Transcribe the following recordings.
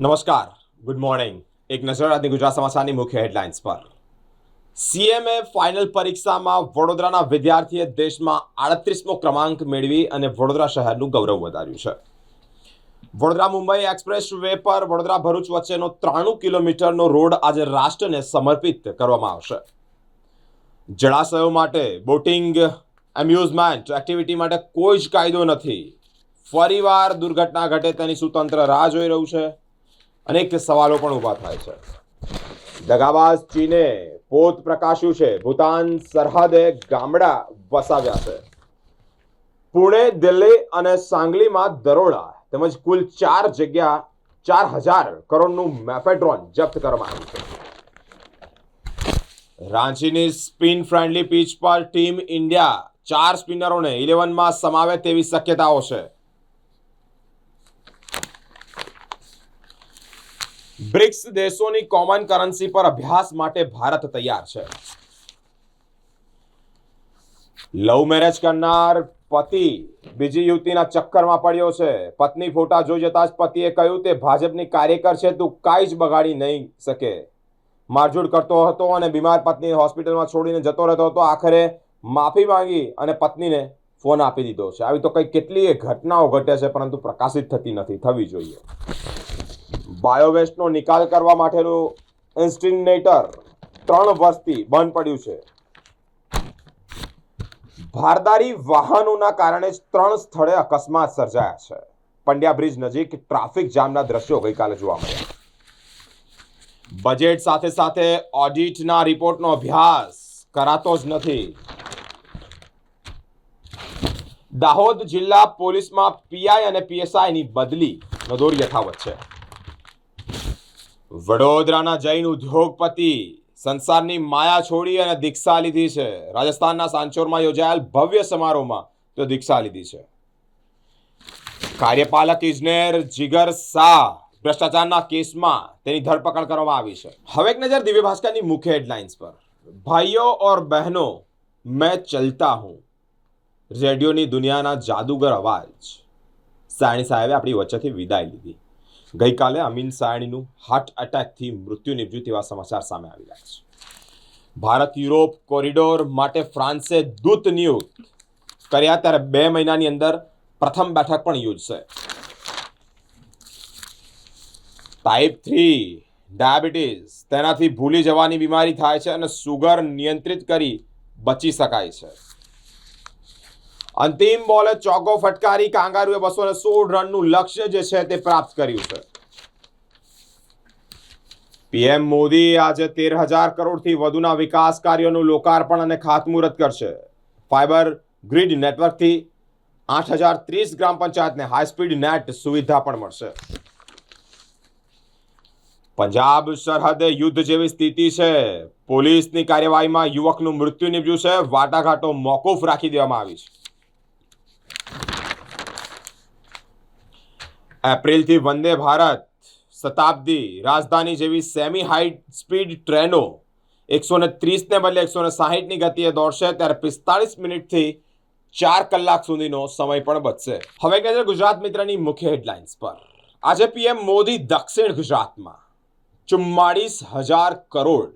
નમસ્કાર. Good morning એક નજર આજની ગુજરાત સમાચારની મુખ્ય હેડલાઇન્સ પર. સીએમએ ફાઇનલ પરીક્ષામાં વડોદરાના વિદ્યાર્થીએ દેશમાં આડત્રીસમો ક્રમાંક મેળવી અને વડોદરા શહેરનું ગૌરવ વધાર્યું છે. વડોદરા મુંબઈ એક્સપ્રેસ વે પર વડોદરા ભરૂચ વચ્ચેનો ત્રાણું કિલોમીટરનો રોડ આજે રાષ્ટ્રને સમર્પિત કરવામાં આવશે. જળાશયો માટે બોટિંગ, એમ્યુઝમેન્ટ, એક્ટિવિટી માટે કોઈ જ કાયદો નથી. ફરીવાર દુર્ઘટના ઘટે તેની સુતંત્ર રાહ જોઈ રહ્યું છે. અનેક સવાલો પણ ઊભા થાય છે. દગાબાજ ચીને પોત પ્રકાશ્યું છે. ભૂતાન સરહદે ગામડા વસાવ્યા છે. પુણે, દિલ્હી અને સાંગલીમાં દરોડા તેમજ કુલ ચાર જગ્યા ચાર હજાર કરોડનું મેફેડ્રોન જપ્ત કરવામાં આવ્યું છે. રાંચીની સ્પિન ફ્રેન્ડલી પીચ પર ટીમ ઇન્ડિયા ચાર સ્પિનરોને ઇલેવનમાં સમાવે તેવી શક્યતાઓ છે. બ્રિક્સ દેશોની કોમન કરન્સી પર અભ્યાસ માટે ભારત તૈયાર છે. લવ મેરેજ કરનાર પતિ બીજી યુવતીના ચક્કરમાં પડ્યો છે. પત્ની ફોટા જોઈ જતા જ પતિએ કહ્યું તે ભાજપની કાર્યકર છે, તું કાંઈ જ બગાડી નહીં શકે. મારઝૂડ કરતો હતો અને બીમાર પત્ની હોસ્પિટલમાં છોડીને જતો રહેતો હતો. આખરે માફી માંગી અને પત્નીને ફોન આપી દીધો છે. આવી તો કંઈ કેટલીય ઘટનાઓ ઘટે છે, પરંતુ પ્રકાશિત થતી નથી. થવી જોઈએ. બાયોવેસ્ટનો નિકાલ કરવા માટેનું ઇન્સ્ટિનેટર ત્રણ વર્ષથી બંધ પડ્યું છે. ભારદારી વાહનોના કારણે ત્રણ સ્થળે અકસ્માત સર્જાયા છે. પંડ્યા બ્રિજ નજીક ટ્રાફિક જામના દ્રશ્યો ગઈકાલે જોવા મળ્યા. બજેટ સાથે સાથે ઓડિટના રિપોર્ટનો અભ્યાસ કરાતો જ નથી. દાહોદ જિલ્લા પોલીસમાં પીઆઈ અને પીએસઆઈની બદલી નો યથાવત છે. વડોદરાના જૈન ઉદ્યોગપતિ સંસારની માયા છોડી અને દીક્ષા લીધી છે. રાજસ્થાનના સાંચોરમાં યોજાયેલ ભવ્ય સમારોહમાં તો દીક્ષા લીધી છે. કાર્યપાલક ઇજનેર જીગર શાહ ભ્રષ્ટાચારના કેસમાં તેની ધરપકડ કરવામાં આવી છે. હવે એક નજર દિવ્ય ભાસ્કરની મુખ્ય હેડલાઇન્સ પર. ભાઈઓ ઓર બહેનો, મેં ચલતા હું. રેડિયોની દુનિયાના જાદુગર અવાજ. સાણી સાહેબે આપણી વચ્ચેથી વિદાય લીધી. ગઈકાલે અમીન સાયણીનું હાર્ટ એટેકથી મૃત્યુ નિપજ્યું તેવા સમાચાર સામે આવી રહ્યા છે. ભારત યુરોપ કોરિડોર માટે ફ્રાન્સે દૂત નિયુક્ત કર્યા ત્યારે બે મહિનાની અંદર પ્રથમ બેઠક પણ યોજશે. ટાઈપ થ્રી ડાયાબિટીસ તેનાથી ભૂલી જવાની બીમારી થાય છે અને સુગર નિયંત્રિત કરી બચી શકાય છે. અંતિમ બોલે ચોકો ફટકારી કાંગારુએ બસો ને સોળ રનનું લક્ષ્ય જે છે તે પ્રાપ્ત કર્યું છે. પીએમ મોદી આજે તેર હજાર કરોડથી વધુના વિકાસ કાર્યોનું લોકાર્પણ અને ખાતમુહૂર્ત કરશે. ફાઇબર ગ્રીડ નેટવર્કથી આઠ હજાર ત્રીસ ગ્રામ પંચાયતને હાઈસ્પીડ નેટ સુવિધા પણ મળશે. પંજાબ સરહદે યુદ્ધ જેવી સ્થિતિ છે. પોલીસની કાર્યવાહીમાં યુવકનું મૃત્યુ નીપજ્યું છે. વાટાઘાટો મોકૂફ રાખી દેવામાં આવી છે. એપ્રિલથી વંદે ભારત શતાબ્દી રાજધાની જેવી સેમી હાઈ સ્પીડ ટ્રેનો એકસો ને ત્રીસને બદલે એકસો ને સાહીઠની ગતિએ દોડશે ત્યારે પિસ્તાળીસ મિનિટથી ચાર કલાક સુધીનો સમય પણ બચશે. હવે કહે છે ગુજરાત મિત્રની મુખ્ય હેડલાઇન્સ પર. આજે પીએમ મોદી દક્ષિણ ગુજરાતમાં ચુમ્માળીસ હજાર કરોડ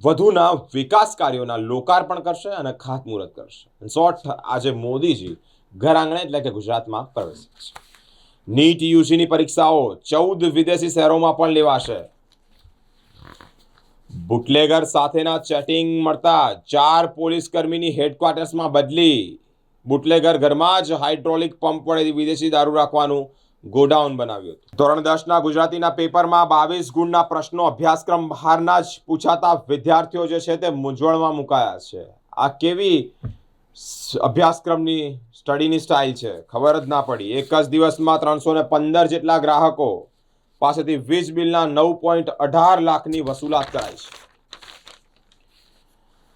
વધુના વિકાસ કાર્યોના લોકાર્પણ કરશે અને ખાતમુહૂર્ત કરશે. શોર્ટ આજે મોદીજી ઘર આંગણે એટલે કે ગુજરાતમાં પ્રવેશ છે. નીટ યુજીની પરીક્ષાઓ ચૌદ વિદેશી શહેરોમાં પણ લેવાશે. બુટલેગર સાથેના ચેટિંગ મળતા ચાર પોલીસ કર્મીની હેડક્વાર્ટર્સમાં બદલી. બુટલેગર ઘરમાં જ હાઇડ્રોલિક પંપ વડે વિદેશી દારૂ રાખવાનું ગોડાઉન બનાવ્યું હતું. ધોરણ દસના ગુજરાતીના પેપરમાં બાવીસ ગુણના પ્રશ્નો અભ્યાસક્રમ બહારના જ પૂછાતા વિદ્યાર્થીઓ જે છે તે મૂંઝવણમાં મુકાયા છે. આ કેવી અભ્યાસક્રમની સ્ટડીની સ્ટાઇલ છે, ખબર જ ના પડી. એક જ દિવસમાં ત્રણસો ને પંદર જેટલા ગ્રાહકો પાસેથી વીજ બિલના નવ પોઈન્ટ અઢાર લાખની વસૂલાત કરાઈ છે.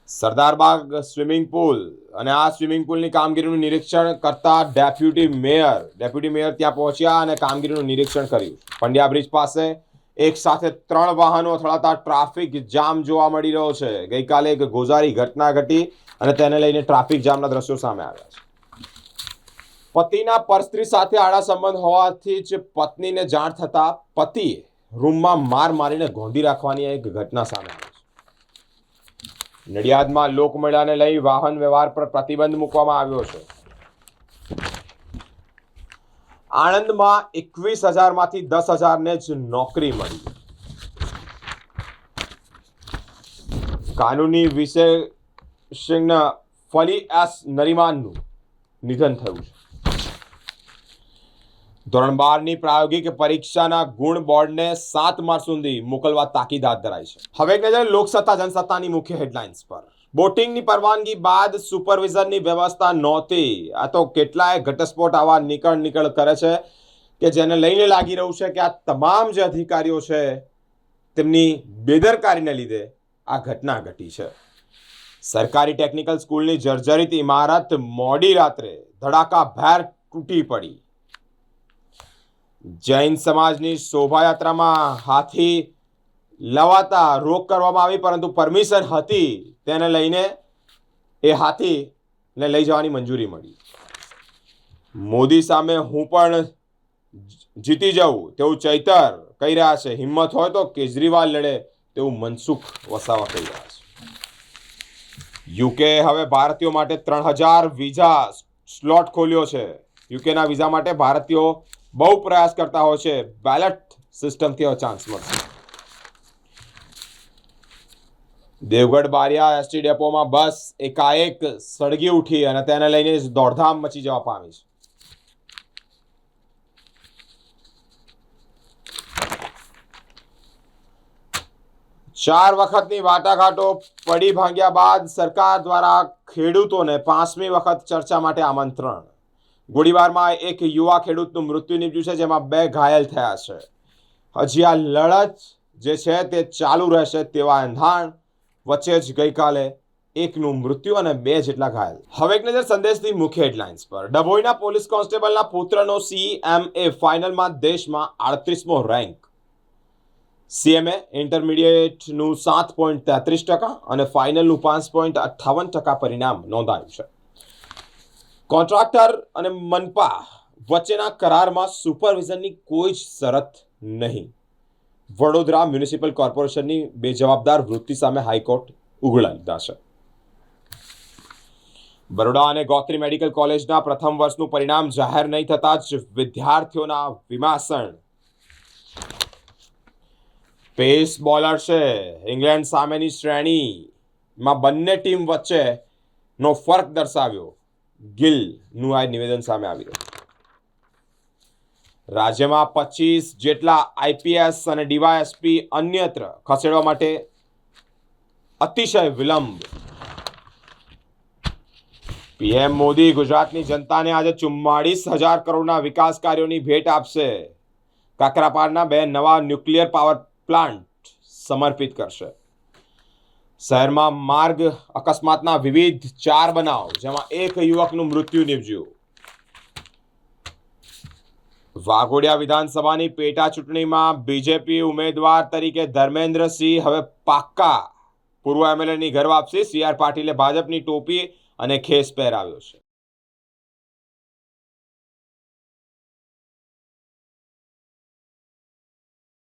સરદારબાગ સ્વિમિંગ પુલ અને આ સ્વિમિંગ પુલની કામગીરીનું નિરીક્ષણ કરતા ડેપ્યુટી મેયર ડેપ્યુટી મેયર ત્યાં પહોંચ્યા અને કામગીરીનું નિરીક્ષણ કર્યું. પંડ્યા બ્રિજ પાસે એક સાથે ત્રણ વાહનો અથડાતા ટ્રાફિક જામ જોવા મળી રહ્યો છે. ગઈકાલે એક ગોઝારી ઘટના ઘટી અને તેને લઈને ટ્રાફિક જામના દ્રશ્યો સામે આવ્યા છે. પતિના પરસ્ત્રી સાથે આડા સંબંધ હોવાથી જ પત્નીને જાણ થતા પતિએ રૂમમાં માર મારીને ગોંધી રાખવાની એક ઘટના સામે આવી છે. નડિયાદમાં લોકમેળાને લઈ વાહન વ્યવહાર પર પ્રતિબંધ મૂકવામાં આવ્યો છે. આણંદમાં એકવીસ હજારમાંથી દસ હજારને જ નોકરી મળી. કાનૂની વિશેષજ્ઞ ફલી એસ નરીમાનનું નિધન થયું છે. ધોરણ બારની પ્રાયોગિક પરીક્ષાના ગુણ બોર્ડને સાત માર્ચ સુધી મોકલવા તાકીદ હાથ ધરાઈ છે. હવે એક નજર લોકસત્તા, જનસત્તાની મુખ્ય હેડલાઇન્સ પર. બોટિંગની પરવાનગી બાદ સુપરવિઝનની વ્યવસ્થા નહોતી. આ તો કેટલાય ઘટસ્ફોટ આવા નીકળ નીકળ કરે છે કે જેને લઈને લાગી રહ્યું છે કે આ તમામ જે અધિકારીઓ છે તેમની બેદરકારીને લીધે આ ઘટના ઘટી છે. સરકારી ટેકનિકલ સ્કૂલની જર્જરિત ઇમારત મોડી રાત્રે ધડાકા ભેર તૂટી પડી. જૈન સમાજની શોભાયાત્રામાં હાથી લવાતા રોક કરવામાં આવી, પરંતુ પરમિશન હતી તેને લઈને એ હાથીને લઈ જવાની મંજૂરી મળી. મોદી સામે હું પણ જીતી જાઉં તેવું ચૈતર કહી રહ્યા છે. હિંમત હોય તો કેજરીવાલ લડે તેવું મનસુખ વસાવા કહી રહ્યા યુકે હવે ભારતીયો માટે ત્રણ હજાર વિઝા સ્લોટ ખોલ્યો છે. યુકેના વિઝા માટે ભારતીયો બહુ પ્રયાસ કરતા હોય છે. બેલેટ સિસ્ટમથી ચાન્સ મળશે. દેવગઢ બારિયા એસટી ડેપોમાં બસ એકાએક સળગી ઉઠી અને તેને લઈને દોડધામ મચી જવા પામી છે. ચાર વખતની વાટાઘાટો પડી ભાંગ્યા બાદ સરકાર દ્વારા ખેડૂતોને પાંચમી વખત ચર્ચા માટે આમંત્રણ. ગોળીબારમાં એક યુવા ખેડૂતનું મૃત્યુ નીપજ્યું છે, જેમાં બે ઘાયલ થયા છે. હજી આ લડત જે છે તે ચાલુ રહેશે તેવા એંધાણ. વચ્ચે જ ગઈકાલે એકનું મૃત્યુ અને બે જેટલા ઘાયલ. હવે એક નજર સંદેશની મુખ્ય હેડલાઇન્સ પર. ડભોઈના પોલીસ કોન્સ્ટેબલના પુત્રનો સીએમએ ફાઇનલમાં દેશમાં આડત્રીસમો રેન્ક. સીએમએ ઇન્ટરમીડિયેટનું સાત પોઈન્ટ તેત્રીસ ટકા અને ફાઇનલનું પાંચ પોઈન્ટ અઠ્ઠાવન ટકા પરિણામ નોંધાયું છે. કોન્ટ્રાક્ટર અને મનપા વચ્ચેના કરારમાં સુપરવિઝનની કોઈ જ શરત નહીં. વડોદરા મ્યુનિસિપલ કોર્પોરેશનની બેજવાબદાર વૃત્તિ સામે હાઈકોર્ટ ઉઘડા લીધા છે. બરોડા અને ગોત્રી મેડિકલ કોલેજના પ્રથમ વર્ષનું પરિણામ જાહેર નહીં થતાં જ વિદ્યાર્થીઓના વિમાસણ પેસ બોલર છે. ઇંગ્લેન્ડ સામેની શ્રેણીમાં બંને ટીમ વચ્ચે નો ફરક દર્શાવ્યો. ગિલનું આ નિવેદન સામે આવી રહ્યું. રાજ્યમાં પચીસ જેટલા આઈપીએસ અને ડીવાયએસપી અન્યત્ર ખસેડવા માટે અતિશય વિલંબ. પીએમ મોદી ગુજરાતની જનતાને આજે ચુમ્માળીસ હજાર કરોડના વિકાસ કાર્યોની ભેટ આપશે. કાકરાપાડના બે નવા ન્યુક્લિયર પાવર પ્લાન્ટ સમર્પિત કરશે. શહેરમાં માર્ગ અકસ્માતના વિવિધ ચાર બનાવ, જેમાં એક યુવકનું મૃત્યુ નીપજ્યું. વાઘોડિયા વિધાનસભાની પેટા ચૂંટણીમાં બીજેપી ઉમેદવાર તરીકે ધર્મેન્દ્રસિંહ હવે પાક્કા પૂર્વ એમએલએની ઘર વાપસી. સી આર પાટીલે ભાજપની ટોપી અને ખેસ પહેરાવ્યો છે.